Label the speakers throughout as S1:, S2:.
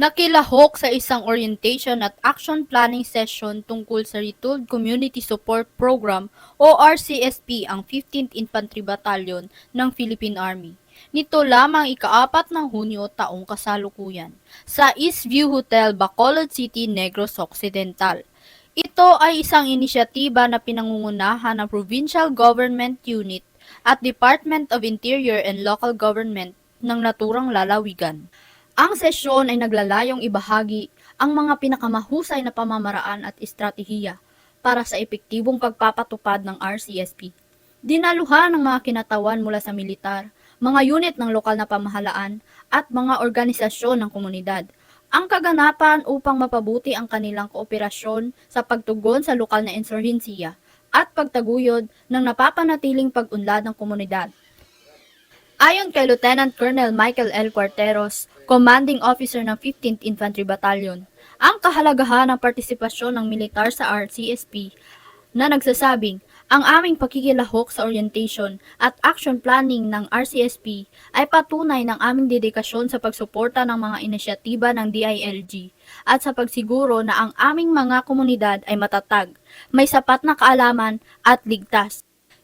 S1: Nakilahok sa isang orientation at action planning session tungkol sa Retooled Community Support Program o RCSP ang 15th Infantry Battalion ng Philippine Army. Nito lamang ikaapat ng Hunyo taong kasalukuyan sa Eastview Hotel, Bacolod City, Negros Occidental. Ito ay isang inisyatiba na pinangungunahan ng Provincial Government Unit at Department of Interior and Local Government ng naturang lalawigan. Ang sesyon ay naglalayong ibahagi ang mga pinakamahusay na pamamaraan at estratehiya para sa epektibong pagpapatupad ng RCSP. Dinaluhan ng mga kinatawan mula sa militar, mga unit ng lokal na pamahalaan at mga organisasyon ng komunidad. Ang kaganapan upang mapabuti ang kanilang kooperasyon sa pagtugon sa lokal na insurhensiya at pagtaguyod ng napapanatiling pag-unlad ng komunidad. Ayon kay Lieutenant Colonel Michael L. Cuarteros, Commanding Officer ng 15th Infantry Battalion, ang kahalagahan ng partisipasyon ng militar sa RCSP na nagsasabing ang aming pakikilahok sa orientation at action planning ng RCSP ay patunay ng aming dedikasyon sa pagsuporta ng mga inisyatiba ng DILG at sa pagsiguro na ang aming mga komunidad ay matatag, may sapat na kaalaman at ligtas.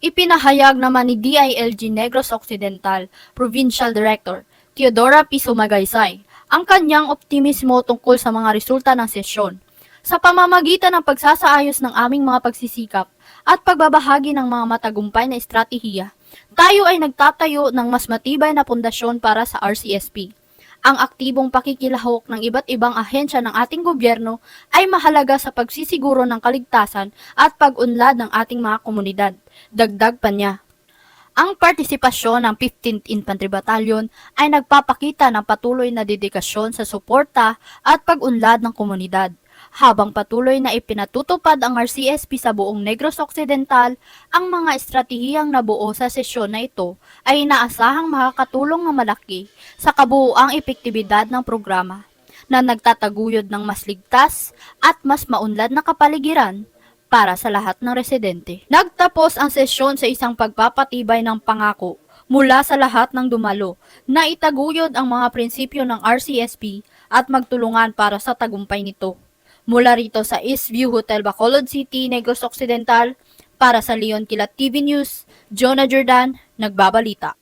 S1: Ipinahayag naman ni DILG Negros Occidental Provincial Director Teodora P. Sumagaysay ang kanyang optimismo tungkol sa mga resulta ng sesyon. Sa pamamagitan ng pagsasaayos ng aming mga pagsisikap at pagbabahagi ng mga matagumpay na estratehiya, tayo ay nagtatayo ng mas matibay na pundasyon para sa RCSP. Ang aktibong pakikilahok ng iba't ibang ahensya ng ating gobyerno ay mahalaga sa pagsisiguro ng kaligtasan at pag-unlad ng ating mga komunidad. Dagdag pa niya. Ang partisipasyon ng 15th Infantry Battalion ay nagpapakita ng patuloy na dedikasyon sa suporta at pag-unlad ng komunidad. Habang patuloy na ipinatutupad ang RCSP sa buong Negros Occidental, ang mga estratehiyang nabuo sa sesyon na ito ay inaasahang makakatulong na malaki sa kabuuang epektibidad ng programa na nagtataguyod ng mas ligtas at mas maunlad na kapaligiran para sa lahat ng residente. Nagtapos ang sesyon sa isang pagpapatibay ng pangako mula sa lahat ng dumalo na itaguyod ang mga prinsipyo ng RCSP at magtulungan para sa tagumpay nito. Mula rito sa Eastview Hotel Bacolod City, Negros Occidental, para sa Leon Kilat TV News, Jonah Jordan, nagbabalita.